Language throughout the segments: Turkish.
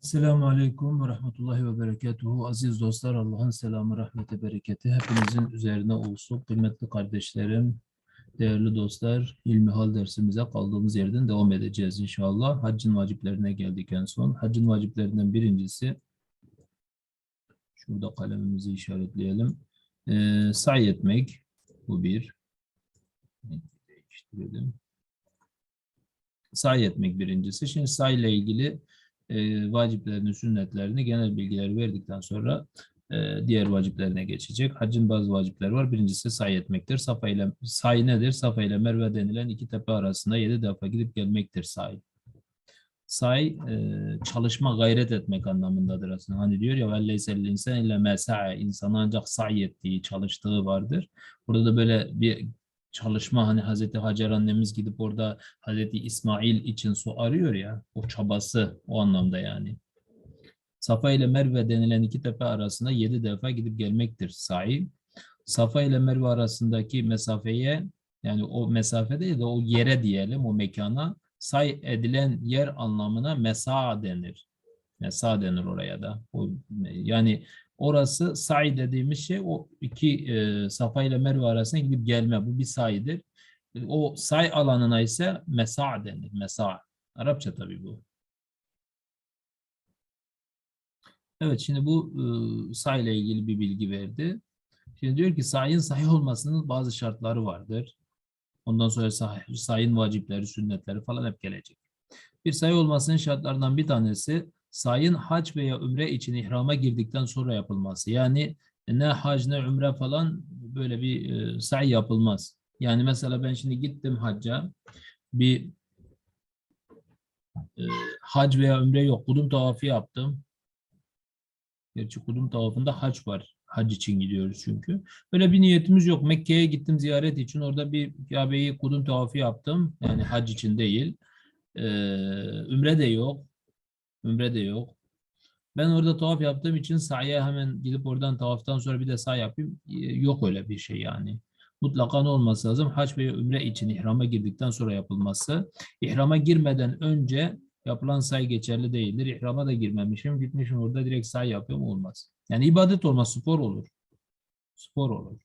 Selamun Aleyküm ve Rahmetullahi ve Berekatuhu. Aziz dostlar, Allah'ın selamı, rahmeti, bereketi hepinizin üzerine olsun. Kıymetli kardeşlerim, değerli dostlar, İlmihal dersimize kaldığımız yerden devam edeceğiz inşallah. Haccın vaciplerine geldik en son. Haccın vaciplerinden birincisi, şurada kalemimizi işaretleyelim. Ee, say etmek, bu bir. Değiştirelim. Say etmek birincisi. Şimdi say ile ilgili e, vaciplerini, sünnetlerini, genel bilgileri verdikten sonra e, diğer vaciplerine geçecek. Haccın bazı vacipleri var. Birincisi say etmektir. Safa ile say nedir? Safa ile Merve denilen iki tepe arasında yedi defa gidip gelmektir say. Say e, çalışma, gayret etmek anlamındadır aslında. Hani diyor ya velleyse insan ile mesa'a insan ancak say ettiği, çalıştığı vardır. Burada da böyle bir çalışma hani Hazreti Hacer annemiz gidip orada Hazreti İsmail için su arıyor ya o çabası o anlamda yani. Safa ile Merve denilen iki tepe arasında yedi defa gidip gelmektir sahi. Safa ile Merve arasındaki mesafeye yani o mesafe değil de o yere diyelim o mekana say edilen yer anlamına mesa denir. Mesa denir oraya da. O, yani Orası say dediğimiz şey o iki e, Safa ile Merve arasında gidip gelme. Bu bir sayıdır. E, o say alanına ise mesa denir. Mesa. Arapça tabii bu. Evet şimdi bu e, say ile ilgili bir bilgi verdi. Şimdi diyor ki sayın say olmasının bazı şartları vardır. Ondan sonra say, sayın vacipleri, sünnetleri falan hep gelecek. Bir sayı olmasının şartlarından bir tanesi sayın hac veya ümre için ihrama girdikten sonra yapılması. Yani ne hac ne ümre falan böyle bir e, say yapılmaz. Yani mesela ben şimdi gittim hacca bir e, hac veya ümre yok. Kudum tavafı yaptım. Gerçi kudum tavafında hac var. Hac için gidiyoruz çünkü. Böyle bir niyetimiz yok. Mekke'ye gittim ziyaret için. Orada bir Kabe'yi kudum tavafı yaptım. Yani hac için değil. Ee, ümre de yok. Ümre de yok. Ben orada tavaf yaptığım için sahaya hemen gidip oradan tavaftan sonra bir de sağ yapayım. Yok öyle bir şey yani. Mutlaka ne olması lazım? Hac ve ümre için ihrama girdikten sonra yapılması. İhrama girmeden önce yapılan say geçerli değildir. İhrama da girmemişim. Gitmişim orada direkt say yapıyorum olmaz. Yani ibadet olmaz. Spor olur. Spor olur.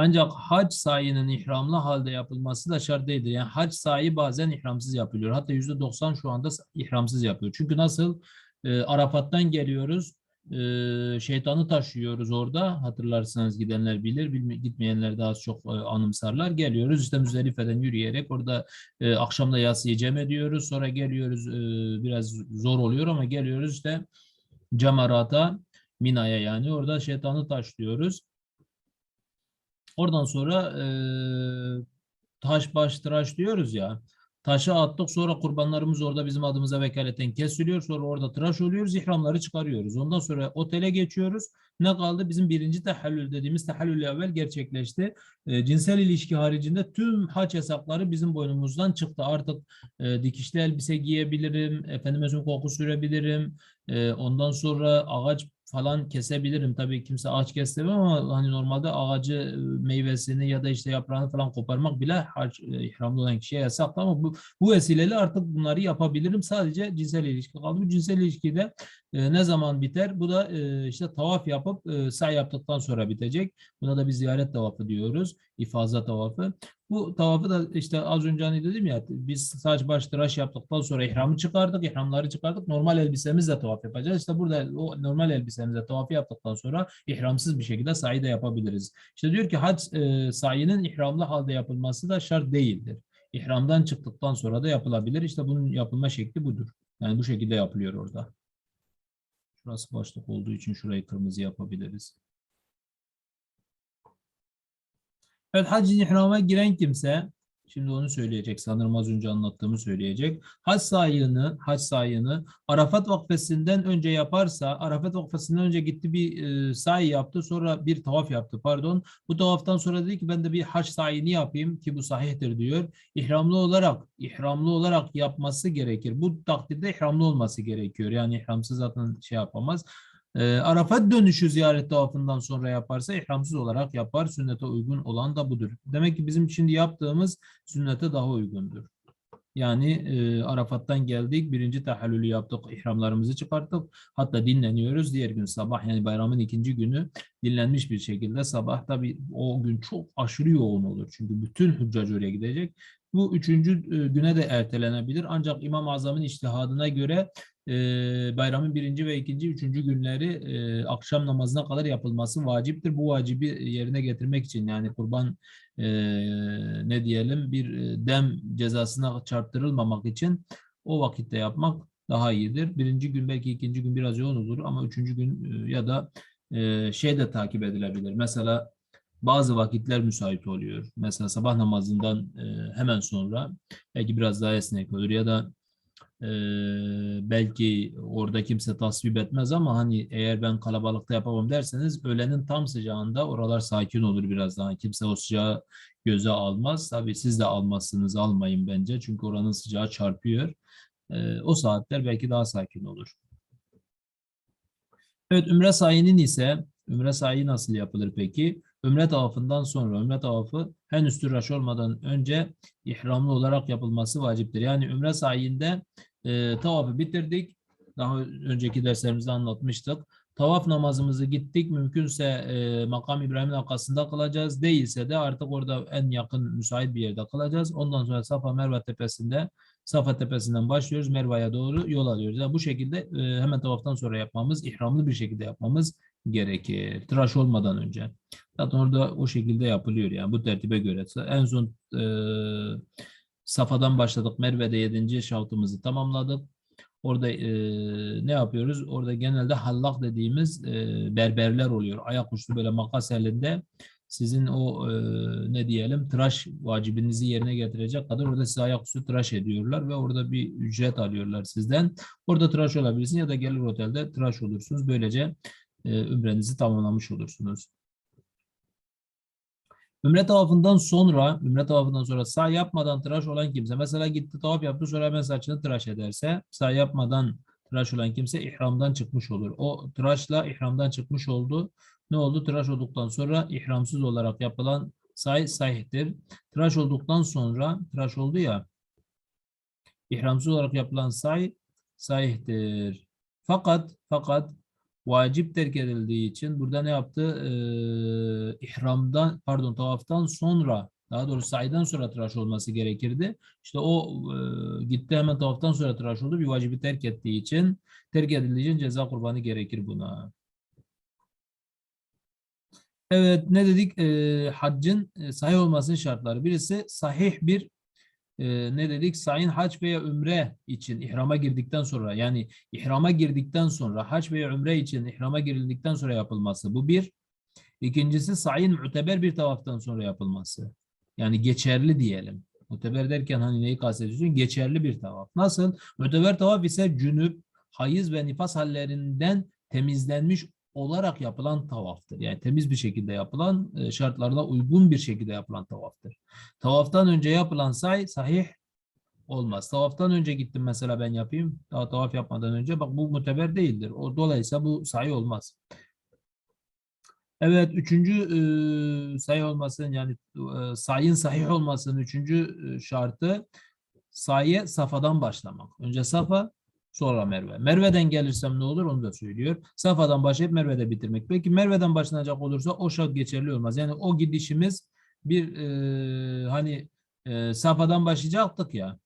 Ancak hac sayının ihramlı halde yapılması da şart değildir. Yani hac sayı bazen ihramsız yapılıyor. Hatta yüzde doksan şu anda ihramsız yapıyor. Çünkü nasıl? E, Arafat'tan geliyoruz. E, şeytanı taşıyoruz orada. Hatırlarsanız gidenler bilir. Bilme, gitmeyenler daha çok e, anımsarlar. Geliyoruz işte Müzdelife'den yürüyerek orada e, akşamda yasıyı cem ediyoruz. Sonra geliyoruz e, biraz zor oluyor ama geliyoruz işte Cemarata, Mina'ya yani orada şeytanı taşlıyoruz. Oradan sonra e, taş baş tıraş diyoruz ya. Taşı attık sonra kurbanlarımız orada bizim adımıza vekaleten kesiliyor. Sonra orada tıraş oluyoruz. ihramları çıkarıyoruz. Ondan sonra otele geçiyoruz. Ne kaldı? Bizim birinci tehallül dediğimiz tehallül evvel gerçekleşti. E, cinsel ilişki haricinde tüm haç hesapları bizim boynumuzdan çıktı. Artık e, dikişli elbise giyebilirim. Efendime koku sürebilirim. E, ondan sonra ağaç falan kesebilirim. Tabii kimse ağaç kestemem ama hani normalde ağacı meyvesini ya da işte yaprağını falan koparmak bile hac, ihramlı olan kişiye yasaklı ama bu, bu vesileyle artık bunları yapabilirim. Sadece cinsel ilişki kaldı. Bu cinsel ilişkide e, ne zaman biter? Bu da e, işte tavaf yapıp e, say yaptıktan sonra bitecek. Buna da bir ziyaret tavafı diyoruz. İfaza tavafı. Bu tavafı da işte az önce hani dedim ya biz saç baş tıraş yaptıktan sonra ihramı çıkardık, ihramları çıkardık. Normal elbisemizle tavaf yapacağız. İşte burada o normal elbisemizle tavafı yaptıktan sonra ihramsız bir şekilde sahi de yapabiliriz. İşte diyor ki hac e, sayının ihramlı halde yapılması da şart değildir. İhramdan çıktıktan sonra da yapılabilir. İşte bunun yapılma şekli budur. Yani bu şekilde yapılıyor orada. Şurası başlık olduğu için şurayı kırmızı yapabiliriz. Evet hac ihrama giren kimse şimdi onu söyleyecek sanırım az önce anlattığımı söyleyecek. Hac sayını, hac sayını Arafat vakfesinden önce yaparsa Arafat vakfesinden önce gitti bir e, sahi yaptı sonra bir tavaf yaptı pardon. Bu tavaftan sonra dedi ki ben de bir hac sayını yapayım ki bu sahihtir diyor. İhramlı olarak ihramlı olarak yapması gerekir. Bu takdirde ihramlı olması gerekiyor. Yani ihramsız zaten şey yapamaz. E, Arafat dönüşü ziyaret tavafından sonra yaparsa ihramsız olarak yapar. Sünnete uygun olan da budur. Demek ki bizim şimdi yaptığımız sünnete daha uygundur. Yani e, Arafat'tan geldik, birinci tahallülü yaptık, ihramlarımızı çıkarttık. Hatta dinleniyoruz. Diğer gün sabah yani bayramın ikinci günü dinlenmiş bir şekilde sabah tabii o gün çok aşırı yoğun olur. Çünkü bütün hüccac oraya gidecek. Bu üçüncü e, güne de ertelenebilir. Ancak İmam-ı Azam'ın iştihadına göre e, bayramın birinci ve ikinci, üçüncü günleri e, akşam namazına kadar yapılması vaciptir. Bu vacibi yerine getirmek için yani kurban e, ne diyelim bir e, dem cezasına çarptırılmamak için o vakitte yapmak daha iyidir. Birinci gün belki ikinci gün biraz yoğun olur ama üçüncü gün e, ya da e, şey de takip edilebilir. Mesela bazı vakitler müsait oluyor. Mesela sabah namazından e, hemen sonra belki biraz daha esnek olur ya da e, belki orada kimse tasvip etmez ama hani eğer ben kalabalıkta yapamam derseniz öğlenin tam sıcağında oralar sakin olur biraz daha. Kimse o sıcağı göze almaz. Tabii siz de almazsınız almayın bence çünkü oranın sıcağı çarpıyor. E, o saatler belki daha sakin olur. Evet Ümre sayinin ise Ümre sahi nasıl yapılır peki? Ümre tavafından sonra Ümre tavafı henüz tıraş olmadan önce ihramlı olarak yapılması vaciptir. Yani Ümre sayinde e, tavafı bitirdik. Daha önceki derslerimizde anlatmıştık. Tavaf namazımızı gittik. Mümkünse e, makam İbrahim'in arkasında kılacağız. Değilse de artık orada en yakın müsait bir yerde kılacağız. Ondan sonra Safa Merve tepesinde Safa tepesinden başlıyoruz. Merve'ye doğru yol alıyoruz. Yani bu şekilde e, hemen tavaftan sonra yapmamız, ihramlı bir şekilde yapmamız gerekir. Tıraş olmadan önce. Zaten orada o şekilde yapılıyor yani bu tertibe göre. En son e, Safa'dan başladık. Merve'de 7. şavtımızı tamamladık. Orada e, ne yapıyoruz? Orada genelde hallak dediğimiz e, berberler oluyor. Ayaküstü böyle makas elinde sizin o e, ne diyelim tıraş vacibinizi yerine getirecek kadar orada size ayaküstü tıraş ediyorlar ve orada bir ücret alıyorlar sizden. Orada tıraş olabilirsin ya da gelir otelde tıraş olursunuz. Böylece e, ümrenizi tamamlamış olursunuz. Ümre tavafından sonra, ümre tavafından sonra sağ yapmadan tıraş olan kimse, mesela gitti tavaf yaptı sonra hemen saçını tıraş ederse, sağ yapmadan tıraş olan kimse ihramdan çıkmış olur. O tıraşla ihramdan çıkmış oldu. Ne oldu? Tıraş olduktan sonra ihramsız olarak yapılan say sahihtir. Tıraş olduktan sonra, tıraş oldu ya, ihramsız olarak yapılan say sahihtir. Fakat, fakat vacip terk edildiği için burada ne yaptı? Ee, ihramdan pardon tavaftan sonra daha doğrusu saydan sonra tıraş olması gerekirdi. İşte o e, gitti hemen tavaftan sonra tıraş oldu. Bir vacibi terk ettiği için terk edildiği için ceza kurbanı gerekir buna. Evet ne dedik? E, haccın e, sahih olmasının şartları. Birisi sahih bir e, ne dedik? Sayın hac veya ümre için ihrama girdikten sonra yani ihrama girdikten sonra hac veya ümre için ihrama girildikten sonra yapılması. Bu bir. İkincisi sayın müteber bir tavaftan sonra yapılması. Yani geçerli diyelim. Muteber derken hani neyi kastediyorsun? Geçerli bir tavaf. Nasıl? Müteber tavaf ise cünüp, hayız ve nifas hallerinden temizlenmiş olarak yapılan tavaftır. Yani temiz bir şekilde yapılan, e, şartlarına uygun bir şekilde yapılan tavaftır. Tavaftan önce yapılan say sahih olmaz. Tavaftan önce gittim mesela ben yapayım. Daha tavaf yapmadan önce bak bu muteber değildir. O dolayısıyla bu sayı olmaz. Evet, üçüncü e, sayı olmasının yani e, sayın sahih olmasının üçüncü e, şartı sayı safadan başlamak. Önce safa, Sonra Merve. Merve'den gelirsem ne olur onu da söylüyor. Safa'dan başlayıp Merve'de bitirmek. Peki Merve'den başlanacak olursa o şart geçerli olmaz. Yani o gidişimiz bir e, hani e, Safa'dan başlayacaktık ya.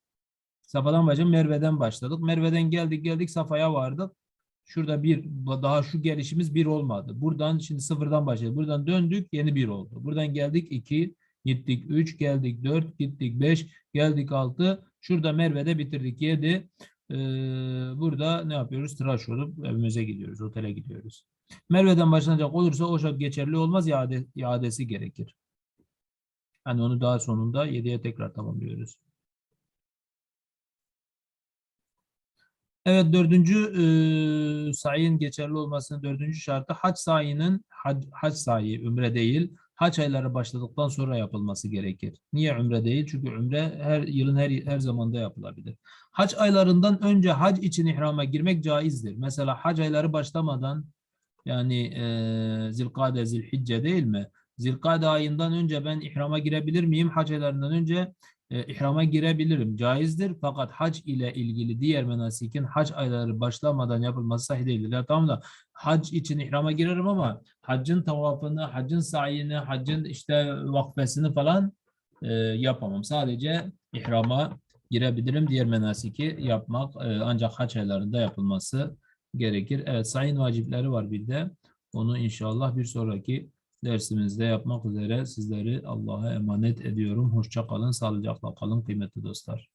Safa'dan başlayıp Merve'den başladık. Merve'den geldik geldik Safa'ya vardık. Şurada bir daha şu gelişimiz bir olmadı. Buradan şimdi sıfırdan başladık. Buradan döndük yeni bir oldu. Buradan geldik iki, gittik üç, geldik dört, gittik beş, geldik altı. Şurada Merve'de bitirdik yedi. Ee, burada ne yapıyoruz? Tıraş olup evimize gidiyoruz, otele gidiyoruz. Merve'den başlanacak olursa o şart geçerli olmaz, iade, iadesi gerekir. Hani onu daha sonunda 7'ye tekrar tamamlıyoruz. Evet dördüncü e, sayının geçerli olmasının dördüncü şartı hac sayının hac, hac sayı ümre değil haç ayları başladıktan sonra yapılması gerekir. Niye ümre değil? Çünkü ümre her yılın her her zamanda yapılabilir. Hac aylarından önce hac için ihrama girmek caizdir. Mesela hac ayları başlamadan yani e, Zilkade, Zilhicce değil mi? Zilkade ayından önce ben ihrama girebilir miyim? Hac aylarından önce e, ihrama girebilirim. Caizdir fakat hac ile ilgili diğer menasikin hac ayları başlamadan yapılması sahih değildir. Ya tamam da hac için ihrama girerim ama haccın tavafını, haccın sayını, haccın işte vakfesini falan e, yapamam. Sadece ihrama girebilirim. Diğer menasiki yapmak e, ancak hac aylarında yapılması gerekir. Evet sayın vacipleri var bir de. Onu inşallah bir sonraki dersimizde yapmak üzere sizleri Allah'a emanet ediyorum. Hoşça kalın, sağlıcakla kalın kıymetli dostlar.